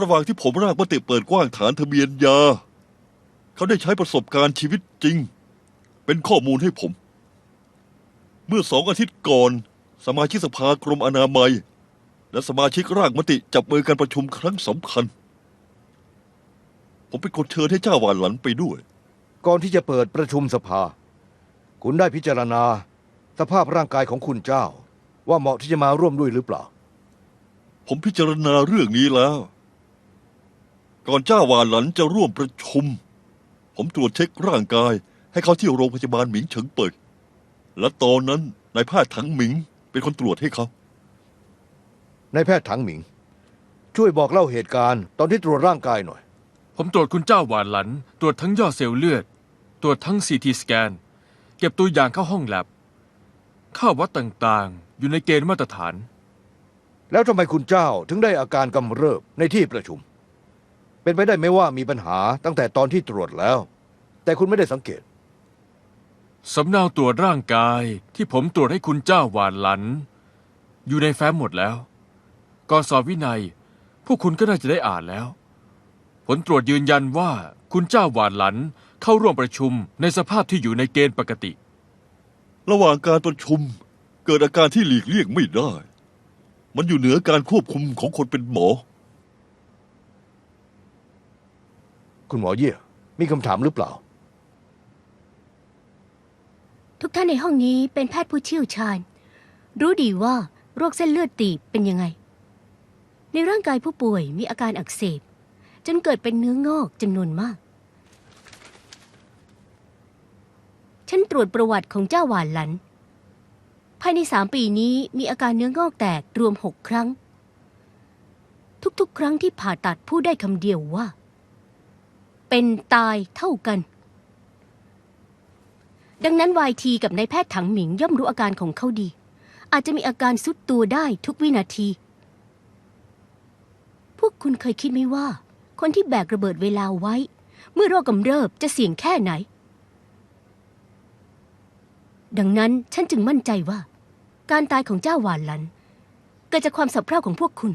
ระหว่างที่ผมร่างมติเปิดกว้างฐานทะเบียนยา เขาได้ใช้ประสบการณ์ชีวิตจริง เป็นข้อมูลให้ผม เมื่อสองอาทิตย์ก่อน สมาชิกสภากรมอนามัย และสมาชิกร่างมติจับมือกันประชุมครั้งสำคัญ ผมเป็นคนเชิญให้เจ้าหวานหลันไปด้วย ก่อนที่จะเปิดประชุมสภา คุณได้พิจารณา สภาพร่างกายของคุณเจ้า ว่าเหมาะที่จะมาร่วมด้วยหรือเปล่า ผมพิจารณาเรื่องนี้แล้ว ก่อนเจ้าหวานหลันจะร่วมประชุม ผมตรวจเช็คร่างกาย ให้เขาที่โรงพยาบาลหมิงเฉิงเปิด และตอนนั้นนายแพทย์ถังหมิงเป็นคนตรวจให้เขา นายแพทย์ถังหมิง ช่วยบอกเล่าเหตุการณ์ตอนที่ตรวจร่างกายหน่อย ผมตรวจคุณเจ้าหวานหลัน ตรวจทั้งยอดเซลล์เลือด ตรวจทั้งซีทีสแกน เก็บตัวอย่างเข้าห้องแลบค่าวัดต่างๆ อยู่ในเกณฑ์มาตรฐาน แล้วทำไมคุณเจ้าถึงได้อาการกำเริบในที่ประชุม เป็นไปได้ไหมว่ามีปัญหาตั้งแต่ตอนที่ตรวจแล้ว แต่คุณไม่ได้สังเกต สำเนาตรวจร่างกายที่ผมตรวจให้คุณเจ้าหวานหลัน อยู่ในแฟ้มหมดแล้ว ก่อนสอบวินัย พวกคุณก็น่าจะได้อ่านแล้ว ผลตรวจยืนยันว่าคุณเจ้าหวานหลันเข้าร่วมประชุมในสภาพที่อยู่ในเกณฑ์ปกติ ระหว่างการประชุม เกิดอาการที่หลีกเลี่ยงไม่ได้ มันอยู่เหนือการควบคุมของคนเป็นหมอ คุณหมอเยี่ย มีคำถามหรือเปล่า ทุกท่านในห้องนี้เป็นแพทย์ผู้เชี่ยวชาญ รู้ดีว่าโรคเส้นเลือดตีบเป็นยังไง ในร่างกายผู้ป่วยมีอาการอักเสบ จนเกิดเป็นเนื้องอกจำนวนมาก ฉันตรวจประวัติของเจ้าหวานหลัน ภายในสามปีนี้มีอาการเนื้องอกแตกรวมหกครั้ง ทุกๆ ครั้งที่ผ่าตัดพูดได้คำเดียวว่า เป็นตายเท่ากัน ดังนั้นวายทีกับนายแพทย์ถังหมิงย่อมรู้อาการของเขาดี อาจจะมีอาการซุดตัวได้ทุกวินาที พวกคุณเคยคิดไหมว่า คนที่แบกระเบิดเวลาไว้ เมื่อโรคกำเริบจะเสี่ยงแค่ไหน ดังนั้นฉันจึงมั่นใจว่า การตายของเจ้าหวานหลัน เกิดจากความสับเพร่าของพวกคุณ